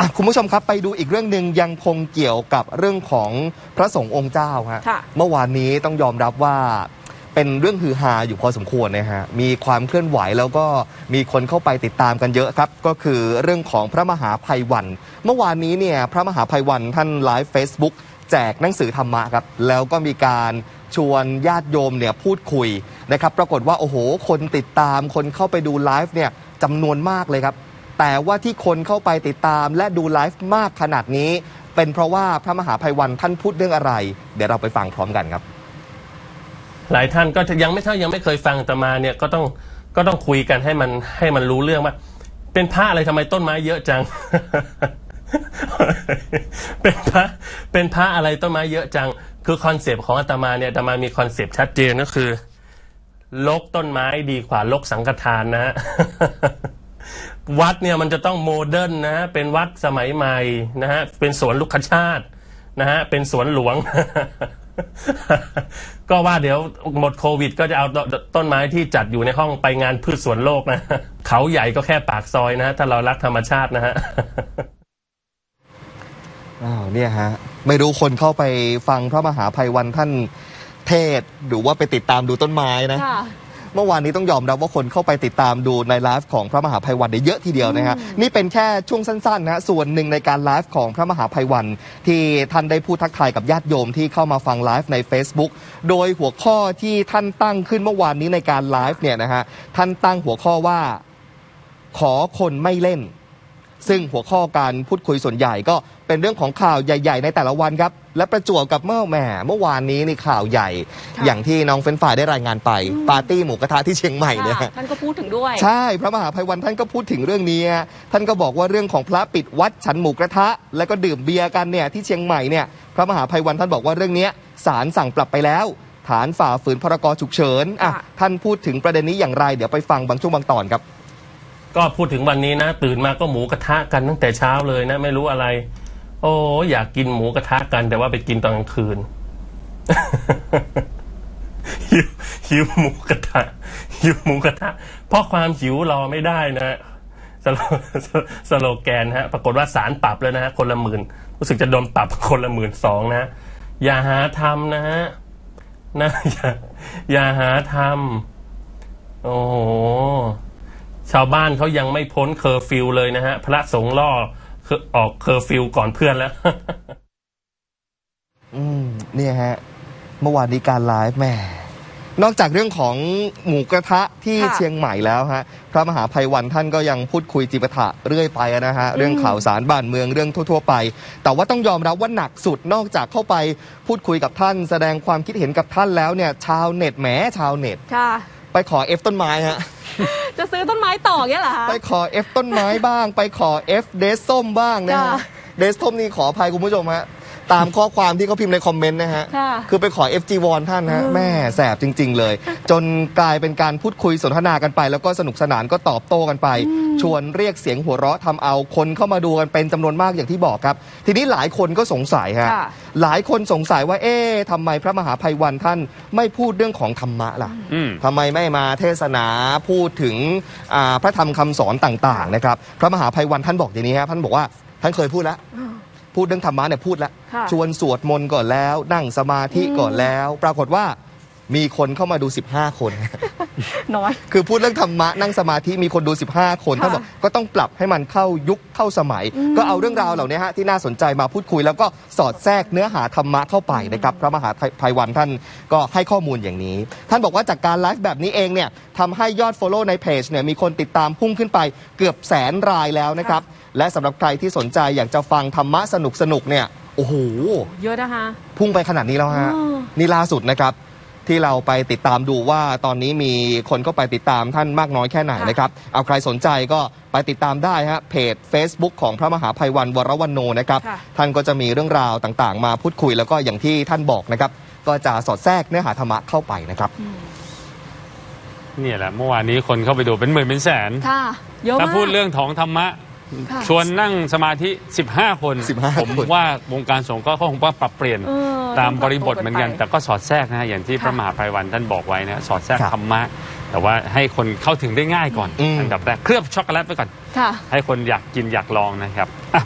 อะคุณผู้ชมครับไปดูอีกเรื่องหนึ่งยังคงเกี่ยวกับเรื่องของพระสงฆ์องค์เจ้าฮะค่ะ เมื่อวานนี้ต้องยอมรับว่าเป็นเรื่องฮือฮาอยู่พอสมควรนะฮะมีความเคลื่อนไหวแล้วก็มีคนเข้าไปติดตามกันเยอะครับ ก็คือเรื่องของพระมหาภัยวัน เมื่อวานนี้เนี่ยพระมหาภัยวันท่านไลฟ์ Facebook แจกหนังสือธรรมะครับ แล้วก็มีการชวนญาติโยมเนี่ยพูดคุยนะครับ ปรากฏว่าโอ้โห คนติดตามคนเข้าไปดูไลฟ์เนี่ยจำนวนมากเลยครับ แต่ว่าที่คนเข้าไปติดตามและดูไลฟ์มากขนาดนี้ เป็นเพราะว่าพระมหาภัยวันท่านพูดเรื่องอะไร เดี๋ยวเราไปฟังพร้อมกันครับ หลายท่านก็ยังไม่เท่ายังไม่เคยฟังอาตมาเนี่ยก็ต้องก็ต้องคุยกันให้มันให้มันรู้เรื่องว่าเป็นพระอะไรทำไมต้นไม้เยอะจัง เป็นพระเป็นพระอะไรต้นไม้เยอะจัง คือคอนเซปต์ของอาตมาเนี่ยอาตมามีคอนเซปต์ชัดเจนก็คือลกต้นไม้ดีกว่าลกสังฆทานนะฮะ วัดเนี่ยมันจะต้องโมเดิร์นนะฮะเป็นวัดสมัยใหม่นะฮะเป็นสวนลูกขชาตินะฮะเป็นสวนหลวง ก็ว่าเดี๋ยวหมดโควิด ก็จะเอาตต้นไม้ที่จัดอยู่ในห้องไปงานพืชสวนโลกนะเขาใหญ่ก็แค่ปากซอยนะถ้าเรารักธรรมชาตินะฮะอ้าวเนี่ยฮะ ไม่รู้คนเข้าไปฟังพระมหาภัยวันท่านเทศน์หรือว่าไปติดตามดูต้นไม้นะค่ะ เมื่อวานนี้ต้องยอมรับว่าคนเข้าไปติดตามดูในไลฟ์ของพระมหาภัยวันเนี่ยเยอะทีเดียวนะฮะนี่เป็นแค่ช่วงสั้นๆนะฮะส่วนหนึ่งในการไลฟ์ของพระมหาภัยวัน ที่ท่านได้พูดทักทายกับญาติโยมที่เข้ามาฟังไลฟ์ใน Facebook โดยหัวข้อที่ท่านตั้งขึ้นเมื่อวานนี้ในการไลฟ์เนี่ยนะฮะท่านตั้งหัวข้อว่า ขอคนไม่เล่น ซึ่งหัวข้อการพูดคุยส่วนใหญ่ก็เป็นเรื่องของข่าวใหญ่ ๆ ในแต่ละวันครับ และประจวบกับเมื่อแหมเมื่อวานนี้ในข่าวใหญ่ค่ะอย่างที่น้องเฟรนช์ฟรายได้รายงานไป ปาร์ตี้หมูกระทะที่เชียงใหม่เนี่ยค่ะท่านก็พูดถึงด้วย ใช่ พระมหาภัยวันท่านก็พูดถึงเรื่องนี้ฮะท่านก็บอกว่าเรื่องของพระปิดวัดฉันหมูกระทะ แล้วก็ดื่มเบียร์กันเนี่ยที่เชียงใหม่เนี่ยพระมหาภัยวันท่านบอกว่าเรื่องเนี้ยศาลสั่งปรับไปแล้ว ฐานฝ่าฝืนพรกฉุกเฉินอะค่ะท่านพูดถึงประเด็นนี้อย่างไร เดี๋ยวไปฟังบางช่วงบางตอนครับ ก็พูดถึงวันนี้นะ ตื่นมาก็หมูกระทะกันตั้งแต่เช้าเลยนะ ไม่รู้อะไร โอ้อยากกินหมูกระทะกัน แต่ว่าไปกินตอนกลางคืน หิวหิวหมูกระทะหิวหมูกระทะ เพราะความหิวรอไม่ได้นะสโลสโลแกนฮะ ปรากฏว่าสารปรับแล้วนะฮะคนละหมื่นรู้สึกจะโดนปรับคนละหมื่นสองนะ อย่าหาทำนะฮะนะอย่าอย่าหาทำโอ้โหาวบ้านเขายังไม่พ้นเคอร์ฟิวเลยนะฮะ พระสงฆ์ล่อคือออกเคอร์ฟิวก่อนเพื่อนแล้ว อืม เนี่ยฮะ เมื่อวานนี้การไลฟ์แหม่นอกจากเรื่องของหมูกระทะที่ค่ะเชียงใหม่แล้วฮะพระมหาภัยวันท่านก็ยังพูดคุยจิปาถะเรื่อยไปนะฮะเรื่องข่าวสารบ้านเมืองเรื่องทั่ว ๆ ไป แต่ว่าต้องยอมรับว่าหนักสุดนอกจากเข้าไปพูดคุยกับท่าน แสดงความคิดเห็นกับท่านแล้วเนี่ย ชาวเน็ตแหมชาวเน็ตค่ะไปขอเอฟต้นไม้ฮะ จะซื้อต้นไม้ต่อเงี้ยเหรอคะไปขอเอฟต้นไม้บ้าง ไปขอเอฟเดสส้มบ้างนะฮะค่ะเดสส้มนี่ขออภัยคุณผู้ชมฮะ ตามข้อความที่เขาพิมพ์ในคอมเมนต์นะฮะ ค่ะ คือไปขอ FG วอนท่านฮะอืมแม่แสบจริง ๆ เลย จนกลายเป็นการพูดคุยสนทนากันไป แล้วก็สนุกสนานก็ตอบโต้กันไป ชวนเรียกเสียงหัวเราะทำเอาคนเข้ามาดูกันเป็นจำนวนมากอย่างที่บอกครับ ทีนี้หลายคนก็สงสัยฮะค่ะ หลายคนสงสัยว่าเอ๊ะทำไมพระมหาภัยวันท่านไม่พูดเรื่องของธรรมะล่ะ อืม ทำไมไม่มาเทศนาพูดถึงอ่าพระธรรมคำสอนต่างๆนะครับ พระมหาภัยวันท่านบอกอย่างนี้ฮะท่านบอกว่าท่านเคยพูดแล้ว พูดเรื่องธรรมะเนี่ยพูดแล้วค่ะชวนสวดมนต์ก่อนแล้ว นั่งสมาธิก่อนแล้ว ปรากฏว่ามีคนเข้ามาดู 15 คน น้อย คือพูดเรื่องธรรมะนั่งสมาธิมีคนดู 15 คนค่ะท่านบอกก็ต้องปรับให้มันเข้ายุคเข้าสมัย ก็เอาเรื่องราวเหล่านี้ฮะที่น่าสนใจมาพูดคุย แล้วก็สอดแทรกเนื้อหาธรรมะเข้าไปนะครับพระมหาภัยวันท่านก็ให้ข้อมูลอย่างนี้ ท่านบอกว่าจากการไลฟ์แบบนี้เองเนี่ยทำให้ยอด Follow ในเพจเนี่ยมีคนติดตามพุ่งขึ้นไปเกือบแสนรายแล้วนะครับและสำหรับใครที่สนใจอยากจะฟังธรรมะสนุกสนุกๆเนี่ยโอ้โห เยอะนะคะ พุ่งไปขนาดนี้แล้วฮะอ๋อนี่ล่าสุดนะครับ ที่เราไปติดตามดูว่าตอนนี้มีคนเข้าไปติดตามท่านมากน้อยแค่ไหนค่ะนะครับ เอาใครสนใจก็ไปติดตามได้ฮะเพจ Facebook ของพระมหาภัยวันวรวันโนนะครับค่ะท่านก็จะมีเรื่องราวต่างๆ มาพูดคุยแล้วก็อย่างที่ท่านบอกนะครับ ก็จะสอดแทรกเนื้อหาธรรมะเข้าไปนะครับเนี่ยแหละเมื่อวานนี้คนเข้าไปดูเป็นหมื่นเป็นแสนค่ะเยอะมากถ้าพูดเรื่องของธรรมะค่ะ ชวนนั่งสมาธิ 15 คน 15ผมคน ว่าวงการสงฆ์ก็คงว่าปรับเปลี่ยนเออตามบริบทเหมือนกัน ต้องปแต่รับตัวก็สอดแทรกนะฮะอย่างที่ค่ะพระมหาภัยวันท่านบอกไว้นะสอดแทรกครับธรรมะแต่ว่าให้คนเข้าถึงได้ง่ายก่อนอืม อันดับแรกเคลือบช็อกโกแลตไปก่อน ค่ะ ให้คนอยากกินอยากลองนะครับอะ